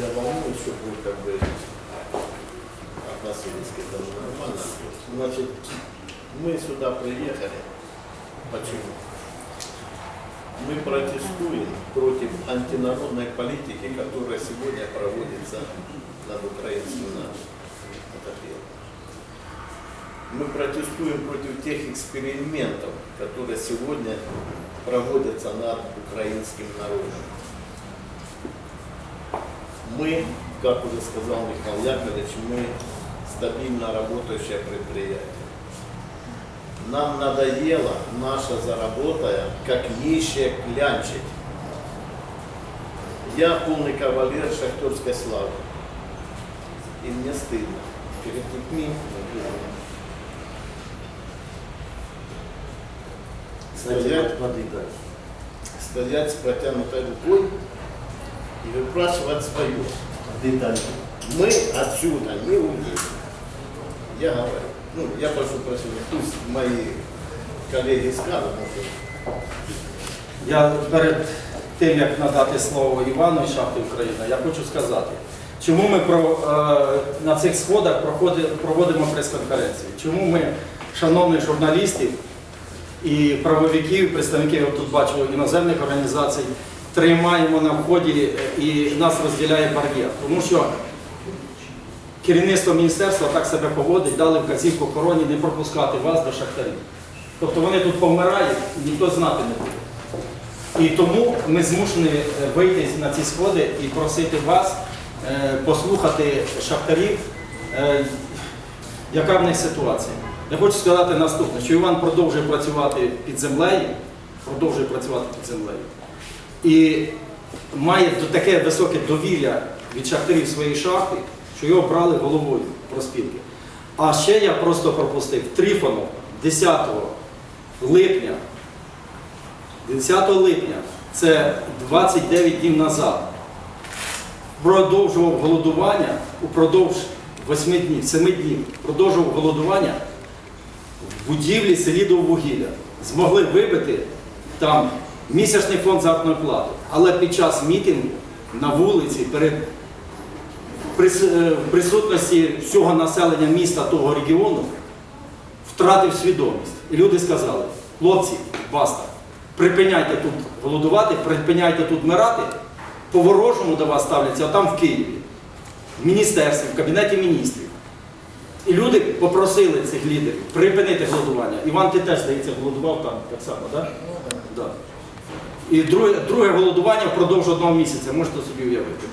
я волнуюсь, чтобы вы как бы относились к этому нормально. Значит, мы сюда приехали. Почему? Мы протестуем против антинародной политики, которая сегодня проводится над украинским народом. Мы протестуем против тех экспериментов, которые сегодня проводятся над украинским народом. Мы, как уже сказал Михаил Яковлевич, мы стабильно работающее предприятие. Нам надоело наша заработая, как нищие клянчить. Я полный кавалер шахтерской славы. И мне стыдно перед людьми. Стоять, стоять с протянутой рукой и выпрашивать свое. Воды дать. Мы отсюда не уедем. Я говорю. Ну, я прошу прощения, пусть мои коллеги скажут, может, Я перед тим, як надати слово Івану із шахти Україна, я хочу сказати, чому ми про, е, на цих сходах проходи- проводимо прес-конференцію. Чому ми, шановних журналістів і правовиків, представників, я тут бачу іноземних організацій, тримаємо на вході е, і нас розділяє бар'єр. Тому що керівництво міністерства так себе поводить, дали вказівку охороні не пропускати вас до шахтарів. Тобто вони тут помирають, ніхто знати не буде. І тому ми змушені е, вийти на ці сходи і просити вас е, послухати шахтарів, яка в них ситуація. Я хочу сказати наступне, що Іван продовжує працювати під землею, продовжує працювати під землею. І має таке високе довір'я від шахтарів своєї шахти, що його брали головою проспілки. А ще я просто пропустив Трифонов 10 липня 10 липня, це 29 днів назад, продовжував голодування упродовж 8 днів, 7 днів, продовжував голодування в будівлі Селідоввугілля. Змогли вибити там місячний фонд заробітної плати. Але під час мітингу на вулиці перед е, в присутності всього населення міста того регіону втратив свідомість. І люди сказали, хлопці, баста, припиняйте тут голодувати, припиняйте тут вмирати, по-ворожому до вас ставляться, а там в Києві, в міністерстві, в кабінеті міністрів. І люди попросили цих лідерів припинити голодування. Іван, ти теж, здається, голодував там так само, так? Да? І друге, друге голодування впродовж одного місяця, можете собі уявити.